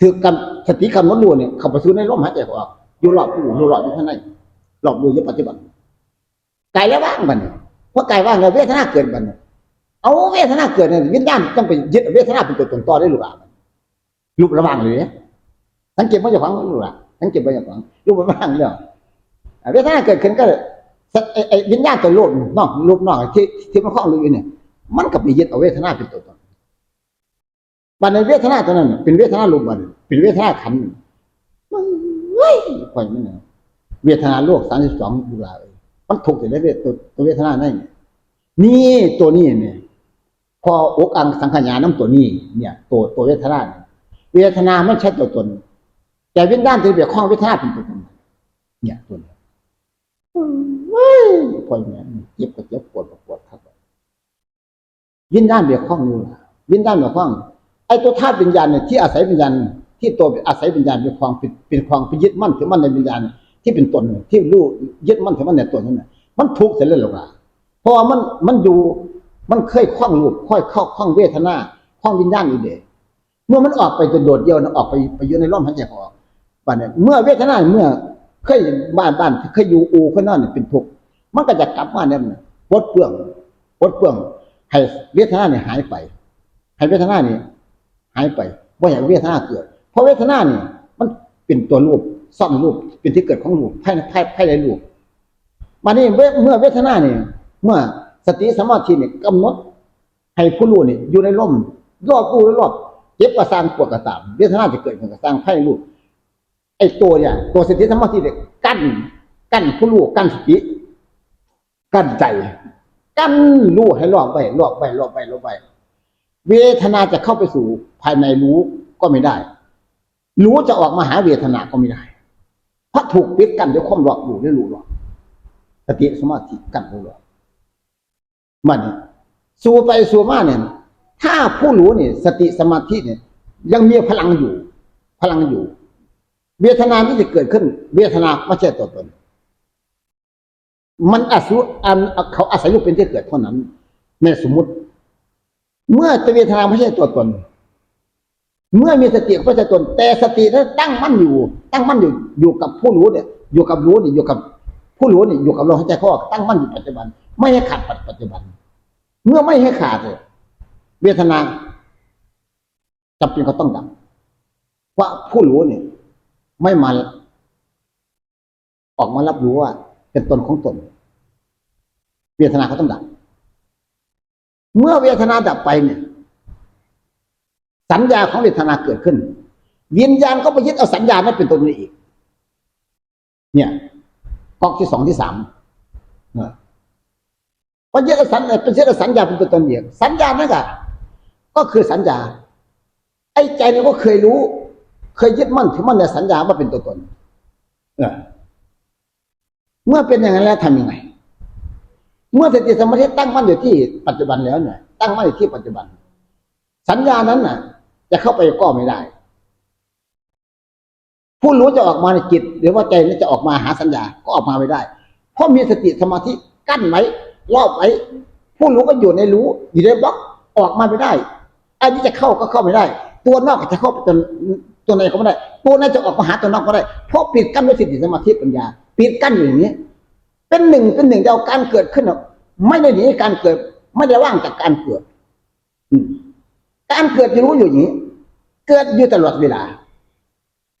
ถือกำสติกำนดรู้เนี่ยเข้าไปสู่ในลมหายใจออกอยู่รอบรู้รู้รอบอยู่ข้างในรอบรู้อยู่ปัจจุบันกายแล้วว่างบัดนเพราะกายว่างแล้วเวทนาเกิดบัดนเอาเวทนาเกิดเนี่ยวิญญาณต้องไปยึดเวทนาเป็นตัวตนต่อได้หรือเปล่ารูประว่างเลยเนี่ยสังเกตว่าจะฟังรู้ละสังเกตว่าจะฟังรูประว่างเลยเวทนาเกิดขึ้นก็ไอ้ไอ้วิญญาณตัวโลกนอกรูปนอกที่ที่มันคล้องรู้อยู่เนี่ย มันก็ไปยึดเอาเวทนาเป็นตัวตน บันในเวทนาตัวนั้นน่ะเป็นเวทนาลมบันเป็นเวทนาขันมันเฮ้ยปล่อยมันเนี่ยเวทนาโลกสามสิบสองดูลาเอ้ยมันถูกแต่เวทตัวเวทนานั่นนี่ตัวนี้เนี่ย พออกอังสังขยาน้ำตัวนี้ เนี่ย ตัวตัวเวทนาเวทนาไม่ใช่ตัวตน แต่วิญญาณที่เบียข้องเวทนาเป็นตัวตนเนี่ยตัวนี้เฮ้ยปล่อยเนี่ยเจ็บก็เจ็บปวดก็ปวดครับวิญญาณเบียข้องอยู่ล่ะวิญญาณเบียข้อง ไอ้ตัวธาตุวิญญาณเนี่ยที่อาศัยวิญญาณที่ตัวอาศัยวิญญาณเป็นความเป็นความไปยึดมั่นถือมั่นในวิญญาณที่เป็นตนที่รู้ยึดมั่นถือมั่นในตัวนั้นน่ะมันทุกข์เสร็จแล้วหรอกล่ะเพราะว่ามันมันอยู่มันเคยคล้องรูปค่อยเข้าคล้องเวทนาคล้องวิญญาณอยู่เดเมื่อมันออกไปจนโดดเดี่ยวนะออกไปไปอยู่ในร่มหายใจออกบัดเนี่ยเมื่อเวทนาเมื่อเคยบ้านบ้านเคยอยู่อูเคยนอนเนี่ยเป็นทุกข์มันก็จะกลับมาเนี่ยปลดเปลืองปลดเปลืองให้เวทนาเนี่ยหายไปให้เวทนาเนี่ย หายไปว่าอย่างเวทนาเกิด เพราะเวทนาเนี่ยมันเป็นตัวรูปซ่อนรูปเป็นที่เกิดของรูปภายในภายภายในรูปมานี่เมื่อเมื่อเวทนาเนี่ยเมื่อสติสมาธิเนี่ยกำหนดให้ผู้รู้เนี่ยอยู่ในร่มรอบรู้รอบเจ็บกระสางปวดกระตามเวทนาจะเกิดขึ้นกระสางภายในรูปไอ้ตัวเนี่ยตัวสติสมาธิเนี่ยกั้นกั้นผู้รู้กั้นสติกั้นใจกั้นรู้ให้รอบไปรอบไปรอบไปรอบไป เวทนาจะเข้าไปสู่ภายในรู้ก็ไม่ได้ รู้จะออกมาหาเวทนาก็ไม่ได้เพราะถูกปิดกันด้วยความหลอกอยู่ด้วยรู้หลอกสติสมาธิกันรู้หลอกมันสู่ไปสู่มาเนี่ย ถ้าผู้รู้เนี่ย สติสมาธิเนี่ย ยังมีพลังอยู่ พลังอยู่ เวทนาที่จะเกิดขึ้น เวทนาไม่ใช่ตัวตน มันอาศัยอันเขาอาศัยอยู่เป็นที่เกิดเท่านั้นในสมมติ เมื่อเวทนาไม่ใช่ตัวตน เมื่อมีสติก็ไม่ใช่ตน แต่สตินั้นตั้งมั่นอยู่ ตั้งมั่นอยู่อยู่กับผู้รู้เนี่ย อยู่กับรู้เนี่ยอยู่กับผู้รู้เนี่ยอยู่กับลมหายใจเข้าอตั้งมั่นอยู่ปัจจุบัน ไม่ให้ขาดปัจจุบัน เมื่อไม่ให้ขาดเลยเวทนาจำเป็นเขาต้องดับเพราะผู้รู้เนี่ย ไม่มาออกมารับรู้ว่าเป็นตนของตน เวทนาเขาต้องดับ เมื่อเวทนาดับไปเนี่ย สัญญาของเวทนาเกิดขึ้น วิญญาณก็ไปยึดเอาสัญญานั้นเป็นตัวนี้อีก เนี่ยกองที่สองที่สามเนี่ยพอยึดเอาสัญเป็นยึดเอาสัญญาเป็นตัวตนเดียวสัญญานั่นก็ก็คือสัญญา ไอ้ใจเนี่ก็เคยรู้ เคยยึดมั่นถือมั่นในสัญญาว่าเป็นตัวตนเมื่อเป็นอย่างนั้นแล้วทำยังไง เมื่อสติสมาธิตั้งมั่นอยู่ที่ปัจจุบันแล้วเนี่ย ตั้งมั่นอยู่ที่ปัจจุบัน สัญญานั้นน่ะ จะเข้าไปก็ไม่ได้ ผู้รู้จะออกมาในจิต หรือว่าใจนี้จะออกมาหาสัญญาก็ออกมาไม่ได้ เพราะมีสติสมาธิกั้นไว้รอบไว้ผู้รู้ก็อยู่ในรู้อยู่ในบล็อกออกมาไม่ได้อันนี้จะเข้าก็เข้าไม่ได้ ตัวนอกจะเข้าไปตัวตัวในก็ไม่ได้ ตัวในจะออกมาหาตัวนอกก็ได้ เพราะปิดกั้นด้วยสติสมาธิปัญญา ปิดกั้นอยู่อย่างนี้ เป็นหนึ่งเป็นหนึ่งเดียวการเกิดขึ้นไม่ได้หนีการเกิด ไม่ได้ว่างจากการเกิดการเกิดจะรู้อยู่อย่างนี้ เกิดอยู่ตลอดเวลา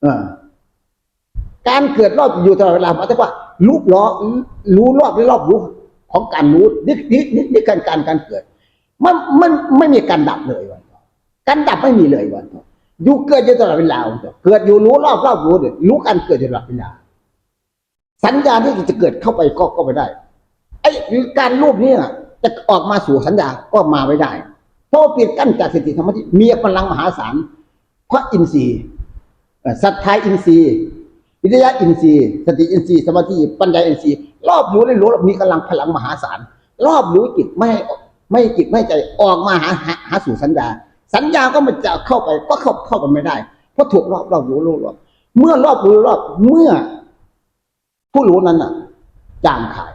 เออ การเกิดรอบอยู่ตลอดเวลาหมายถึงว่ารู้ล้อรู้รอบหรือรอบรู้ของการรู้นี่นี่นี่นี่การการการเกิด มันมันไม่มีการดับเลยวันการดับไม่มีเลยวันอยู่เกิดอยู่ตลอดเวลาเกิดอยู่รู้รอบรอบรู้เนี่ยรู้การเกิดอยู่ตลอดเวลา สัญญาที่จะเกิดเข้าไปก็ก็ไม่ได้ไอ้การรูปนี้จะออกมาสู่สัญญาก็มาไม่ได้ เพราะว่าปิดกั้นจากสติธรรมที่มีพลังมหาศาลพระอินทรีย์เอ่อศรัทธาอินทรีย์วิทยาอินทรีย์ สติอินทรีย์สมาธิปัญญาอินทรีย์ รอบรู้ได้รู้มีกำลังพลังมหาศาลรอบรู้จิตไม่ไม่จิตไม่ใจออกมาหาหาหาสู่สัญญา สัญญาก็มันจะเข้าไปก็เข้าเข้าไปไม่ได้ เพราะถูกรอบรอบรู้รู้รอบเมื่อรอบรู้รอบเมื่อ ผู้รู้นั้นน่ะ จางขาย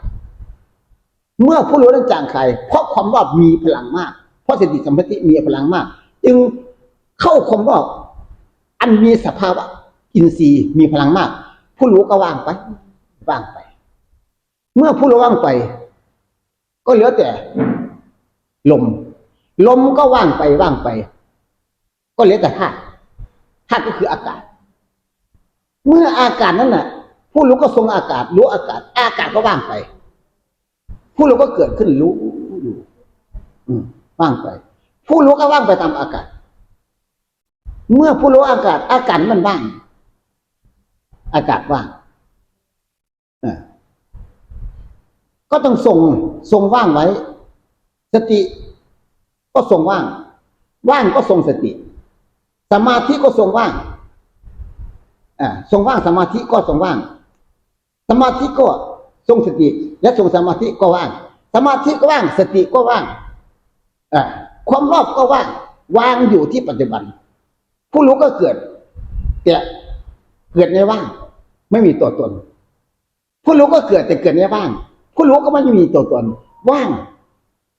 เมื่อผู้รู้นั้นจางขาย เพราะความรอบมีพลังมาก เพราะสติสัมปติมีพลังมาก จึงเข้าความรอบอันมีสภาวะอินทรีย์มีพลังมาก ผู้รู้ก็ว่างไป ว่างไป เมื่อผู้รู้ว่างไป ก็เหลือแต่ ลม ลมก็ว่างไปว่างไป ก็เหลือแต่ธาตุธาตุก็คืออากาศ เมื่ออากาศนั้นน่ะ ผู้รู้ก็ทรงอากาศ รู้อากาศ อากาศก็ว่างไป ผู้รู้ก็เกิดขึ้นรู้อยู่อืมว่างไป ผู้รู้ก็ว่างไปตามอากาศ เมื่อผู้รู้อากาศ อากาศมันว่าง อากาศว่างก็ต้องทรงทรงว่างไว้ สติก็ทรงว่าง ว่างก็ทรงสติ สมาธิก็ทรงว่างอ่าทรงว่างสมาธิก็ทรงว่าง สมาธิก็ทรงสติ และทรงสมาธิก็ว่าง สมาธิก็ว่าง สติก็ว่างอความรอบก็ว่างวางอยู่ที่ปัจจุบัน ผู้รู้ก็เกิดแต่เกิดในว่าง ไม่มีตัวตน ผู้รู้ก็เกิดแต่เกิดในว่าง ผู้รู้ก็ไม่มีตัวตน ว่าง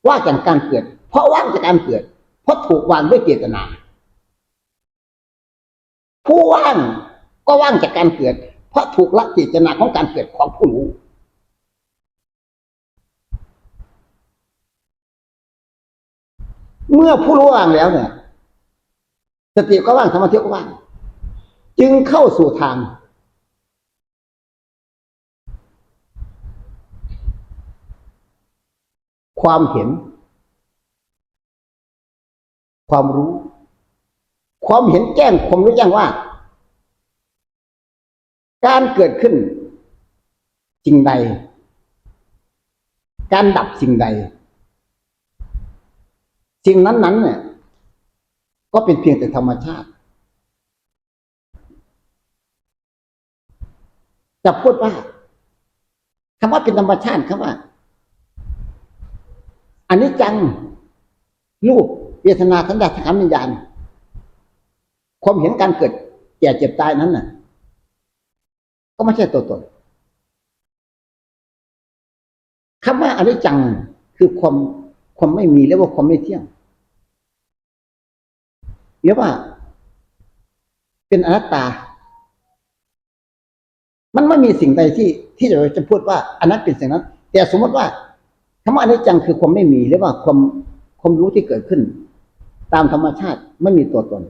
ว่างจากการเกิด เพราะว่างจากการเกิด เพราะถูกวางด้วยเจตนา ผู้ว่างก็ว่างจากการเกิด ราะถูกละเจตนาของการเกิดของผู้รู้เมื่อผู้รู้ว่างแล้วเนี่ยสติก็ว่างสมาธิก็ว่าง จึงเข้าสู่ทางความเห็น ความรู้ ความเห็นแจ้งความรู้แจ้งว่า การเกิดขึ้นสิ่งใด การดับสิ่งใด สิ่งนั้นๆเนี่ยก็เป็นเพียงแต่ธรรมชาติ จะพูดว่าคำว่าเป็นธรรมชาติคำว่าอันนี้จังรูปเวทนาสัญญาสังขารวิญญาณความเห็นการเกิดแก่เจ็บตายนั้นน่ะ ก็ไม่ใช่ตัวตนคำว่าอนิจจังคือความความไม่มีเรียกว่าความไม่เที่ยงเรียกว่า เป็นอนัตตา มันไม่มีสิ่งใดที่ที่เราจะพูดว่าอันนั้นเป็นสิ่งนั้น แต่สมมติว่าคำว่าอนิจจังคือความไม่มีเรียกว่าความความรู้ที่เกิดขึ้น ตามธรรมชาติไม่มีตัวตน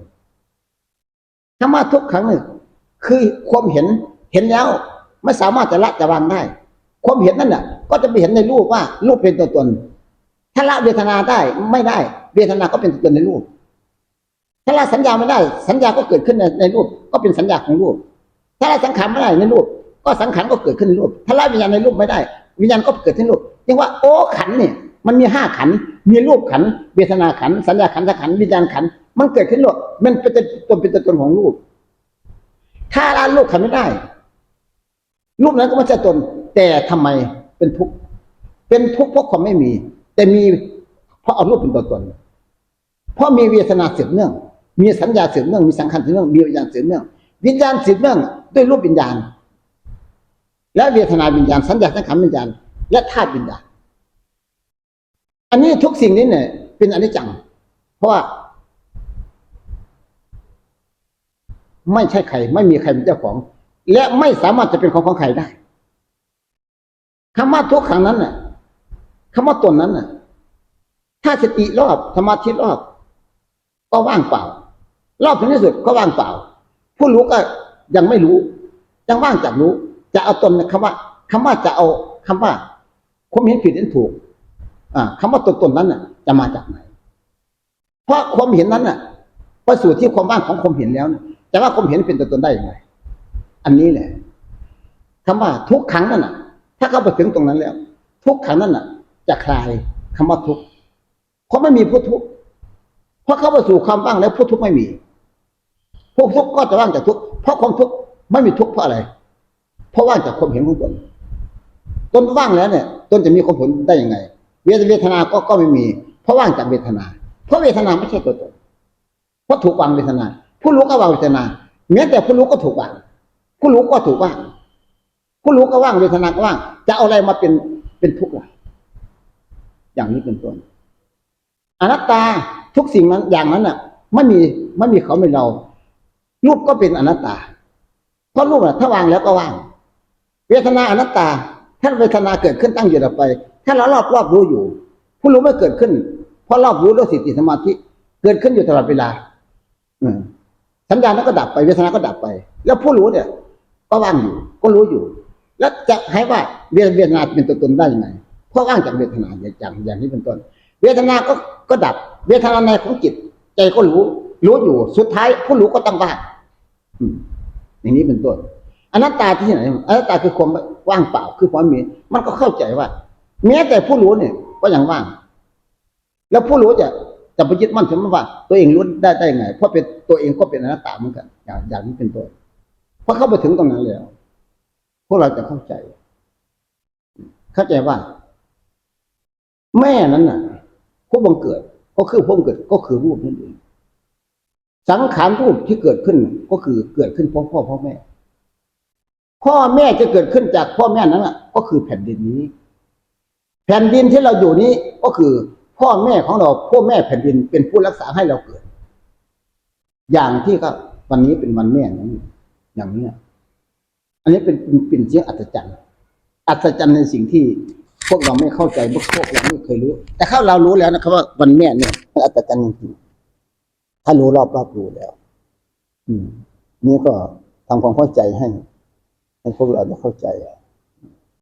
คำว่าทุกครั้งหนึ่งคือความเห็น เห็นแล้วไม่สามารถจะละจะวางได้ ความเห็นนั่นน่ะ ก็จะไปเห็นในรูปว่ารูปเป็นตัวตน ถ้าละเวทนาได้ไม่ได้ เวทนาก็เป็นตัวตนในรูป ถ้าละสัญญาไม่ได้ สัญญาก็เกิดขึ้นในในรูป ก็เป็นสัญญาของรูป ถ้าละสังขารไม่ได้ในรูป ก็สังขารก็เกิดขึ้นในรูป ถ้าละวิญญาณในรูปไม่ได้ วิญญาณก็เกิดขึ้นในรูปเรียกว่าโอ้ขันเนี่ยมันมีห้าขัน มีรูปขัน เวทนาขัน สัญญาขันสังขารวิญญาณขัน มันเกิดขึ้นหมดมันเป็นตัวเป็นตัวตนของรูป ถ้าละรูปขันไม่ได้ รูปนั้นก็ไม่ใช่ตน แต่ทำไมเป็นทุกข์เป็นทุกข์เพราะความไม่มี แต่มีเพราะเอารูปเป็นตัวตน เพราะมีเวทนาเสืบเนื่อง มีสัญญาเสืบเนื่องมีสังขารเสืบเนื่องมีวิญญาณสืบเนื่องวิญญาณสืบเนื่องด้วยรูปวิญญาณ และเวทนาวิญญาณ สัญญาสังขารวิญญาณ และธาตุวิญญาณ อันนี้ทุกสิ่งนี้เนี่ย เป็นอนิจจัง เพราะว่าไม่ใช่ใคร ไม่มีใครเป็นเจ้าของ และไม่สามารถจะเป็นของของใครได้คำว่าทุกขังนั้นน่ะคำว่าตนนั้นน่ะ ถ้าสติรอบสมาธิรอบ ก็ว่างเปล่า รอบถึงที่สุดก็ว่างเปล่า ผู้รู้ก็ยังไม่รู้ ยังว่างจากรู้ จะเอาตนคำว่าคำว่าจะเอาคำว่าความเห็นผิดเห็นถูก อ่าคำว่าตนตนนั้นน่ะ จะมาจากไหน เพราะความเห็นนั้นน่ะไปสู่ที่ความว่างของความเห็นแล้วน่ะจะว่าความเห็นเป็นตัวตนได้อย่างไร อันนี้แหละคำว่าทุกครั้งนั่นน่ะ ถ้าเข้าไปถึงตรงนั้นแล้ว ทุกครั้งนั้นน่ะ จะคลายคำว่าทุกเพราะไม่มีผู้ทุกเพราะเข้าไปสู่ความว่างแล้วผู้ทุกไม่มีผู้ทุกก็จะว่างจากทุกเพราะความทุกไม่มีทุกเพราะอะไร เพราะว่างจากความเห็นของตนตนว่างแล้วเนี่ยตนจะมีความผลได้ยังไง เวทเวทนาก็ก็ไม่มี เพราะว่างจากเวทนา เพราะเวทนาไม่ใช่ตัวตนเพราะถูกวางเวทนา ผู้รู้ก็วางเวทนาแม้แต่ผู้รู้ก็ถูกวาง ผู้รู้ก็ถูกว่าง ผู้รู้ก็ว่างเวทนาก็ว่าง จะเอาอะไรมาเป็นเป็นทุกข์ล่ะอย่างนี้เป็นต้นอนัตตาทุกสิ่งนั้นอย่างนั้นน่ะไม่มีไม่มีเขาไม่เรา รูปก็เป็นอนัตตา เพราะรูปอะถ้าวางแล้วก็ว่าง เวทนาอนัตตา ถ้าเวทนาเกิดขึ้นตั้งอยู่ดับไป ถ้าเรารอบรอบรู้อยู่ ผู้รู้ไม่เกิดขึ้น เพราะรอบรู้ด้วยสติสมาธิเกิดขึ้นอยู่ตลอดเวลา อืมสัญญานั้นก็ดับไปเวทนาก็ดับไป แล้วผู้รู้เนี่ย ก็ว่างอยู่ ก็รู้อยู่ แล้วจะให้ว่าเวทเวทนาเป็นตัวตนได้ยังไงเพราะว่างจากเวทนาอย่างอย่างนี้เป็นต้น เวทนาก็ก็ดับ เวทนาในของจิต ใจก็รู้ รู้อยู่ สุดท้ายผู้รู้ก็ต้องว่างอืมอย่างนี้เป็นต้นอนัตตาที่ไหนอนัตตาคือความว่างเปล่าคือความมีมันก็เข้าใจว่า แม้แต่ผู้รู้เนี่ย ก็ยังว่าง แล้วผู้รู้จะจะไปยึดมั่นถือมั่นว่า ตัวเองรู้ได้ได้ไง เพราะเป็นตัวเองก็เป็นอนัตตาเหมือนกัน อย่างอย่างนี้เป็นต้น พอเข้าไปถึงตรงนั้นแล้วพวกเราจะเข้าใจ เข้าใจว่า แม่นั้นน่ะผู้บังเกิดก็คือผู้บังเกิดก็คือรูปนั่นเองสังขารรูปที่เกิดขึ้นก็คือเกิดขึ้นพราะพ่อพ่อแม่ พ่อแม่จะเกิดขึ้นจากพ่อแม่นั้นน่ะ ก็คือแผ่นดินนี้ แผ่นดินที่เราอยู่นี้ก็คือ พ่อแม่ของเราพ่อแม่แผ่นดินเป็นผู้รักษาให้เราเกิด อย่างที่ก็วันนี้เป็นวันแม่อย่างนี้ อย่างนี้อันนี้เป็นเป็นเป็นเสียงอัศจรรย์ อัศจรรย์ในสิ่งที่พวกเราไม่เข้าใจพวกเราไม่เคยรู้ แต่ถ้าเรารู้แล้วนะครับว่าวันแม่เนี่ยมันอัศจรรย์จริงๆถ้ารู้รอบรอบรู้แล้ว อืม นี่ก็ทำความเข้าใจให้ ให้พวกเราได้เข้าใจ